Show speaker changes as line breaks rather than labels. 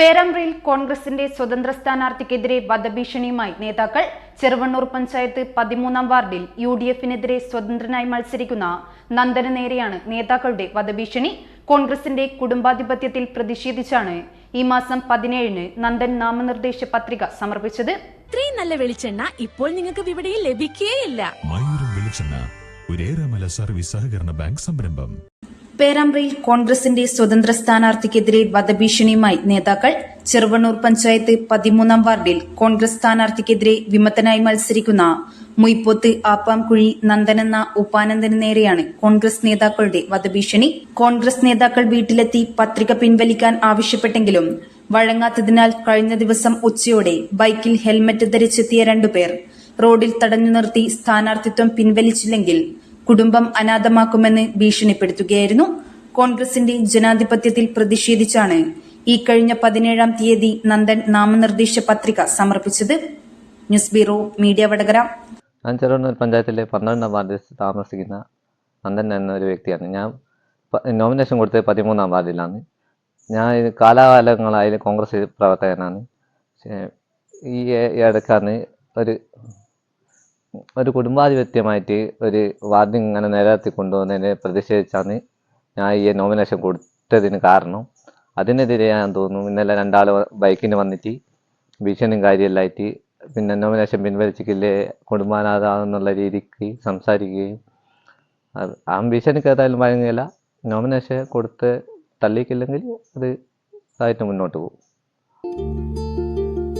പേരാമ്പ്രയിൽ കോൺഗ്രസിന്റെ സ്വതന്ത്ര സ്ഥാനാർത്ഥിക്കെതിരെ വധഭീഷണിയുമായി നേതാക്കൾ ചെറുവണ്ണൂർ പഞ്ചായത്ത് പതിമൂന്നാം വാർഡിൽ യു ഡി എഫിനെതിരെ സ്വതന്ത്രനായി മത്സരിക്കുന്ന നന്ദന് നേരെയാണ് നേതാക്കളുടെ വധഭീഷണി. കോൺഗ്രസിന്റെ കുടുംബാധിപത്യത്തിൽ പ്രതിഷേധിച്ചാണ് ഈ മാസം പതിനേഴിന് നന്ദൻ നാമനിർദ്ദേശ പത്രിക സമർപ്പിച്ചത്.
ഇത്രയും നല്ല വെളിച്ചെണ്ണ ഇപ്പോൾ നിങ്ങൾക്ക് വിപണിയിൽ ലഭിക്കുകയില്ല
സർവീസ് സഹകരണ ബാങ്ക് സംരംഭം.
പേരാമ്പ്രയിൽ കോൺഗ്രസിന്റെ സ്വതന്ത്ര സ്ഥാനാർത്ഥിക്കെതിരെ വധഭീഷണിയുമായി നേതാക്കൾ. ചെറുവണ്ണൂർ പഞ്ചായത്ത് പതിമൂന്നാം വാർഡിൽ കോൺഗ്രസ് സ്ഥാനാർത്ഥിക്കെതിരെ വിമതനായി മത്സരിക്കുന്ന മുയ്പോത്ത് ആപ്പാംകുഴി നന്ദനെന്ന ഉപാനന്ദന് നേരെയാണ് കോൺഗ്രസ് നേതാക്കളുടെ വധഭീഷണി. കോൺഗ്രസ് നേതാക്കൾ വീട്ടിലെത്തി പത്രിക പിൻവലിക്കാൻ ആവശ്യപ്പെട്ടെങ്കിലും വഴങ്ങാത്തതിനാൽ കഴിഞ്ഞ ദിവസം ഉച്ചയോടെ ബൈക്കിൽ ഹെൽമറ്റ് ധരിച്ചെത്തിയ രണ്ടുപേർ റോഡിൽ തടഞ്ഞു നിർത്തി സ്ഥാനാർത്ഥിത്വം പിൻവലിച്ചില്ലെങ്കിൽ കുടുംബം അനാഥമാക്കുമെന്ന് ഭീഷണിപ്പെടുത്തുകയായിരുന്നു. കോൺഗ്രസിന്റെ ജനാധിപത്യത്തിൽ പ്രതിഷേധിച്ചാണ് ഈ കഴിഞ്ഞ പതിനേഴാം തീയതി നന്ദൻ നാമനിർദ്ദേശ പത്രിക സമർപ്പിച്ചത്. News bureau media Vadakara.
Ancharur പഞ്ചായത്തിലെ പന്ത്രണ്ടാം വാർഡിൽ താമസിക്കുന്ന നന്ദൻ എന്നൊരു വ്യക്തിയാണ്. ഞാൻ നോമിനേഷൻ കൊടുത്തത് പതിമൂന്നാം വാർഡിലാണ്. ഞാൻ കാലാകാലങ്ങളായി കോൺഗ്രസ് പ്രവർത്തകനാണ്. ഈ ഇടക്കാണ് ഒരു ഒരു കുടുംബാധിപത്യമായിട്ട് ഒരു വാദ്യം ഇങ്ങനെ നിലനിർത്തി കൊണ്ടുപോകുന്നതിനെ പ്രതിഷേധിച്ചാണ് ഞാൻ ഈ നോമിനേഷൻ കൊടുത്തതിന് കാരണം. അതിനെതിരെ ഞാൻ തോന്നുന്നു ഇന്നലെ രണ്ടാൾ ബൈക്കിന് വന്നിട്ട് ഭീഷണിയും കാര്യമെല്ലാമായിട്ട് പിന്നെ നോമിനേഷൻ പിൻവലിച്ചിട്ടില്ലേ കുടുംബാനാഥാന്നുള്ള രീതിക്ക് സംസാരിക്കുകയും. അത് ആ ഭീഷണിക്ക് ഏതായാലും വഴങ്ങിയില്ല. നോമിനേഷൻ കൊടുത്ത് തള്ളിക്കില്ലെങ്കിൽ അത് ഇതായിട്ട് മുന്നോട്ട് പോകും.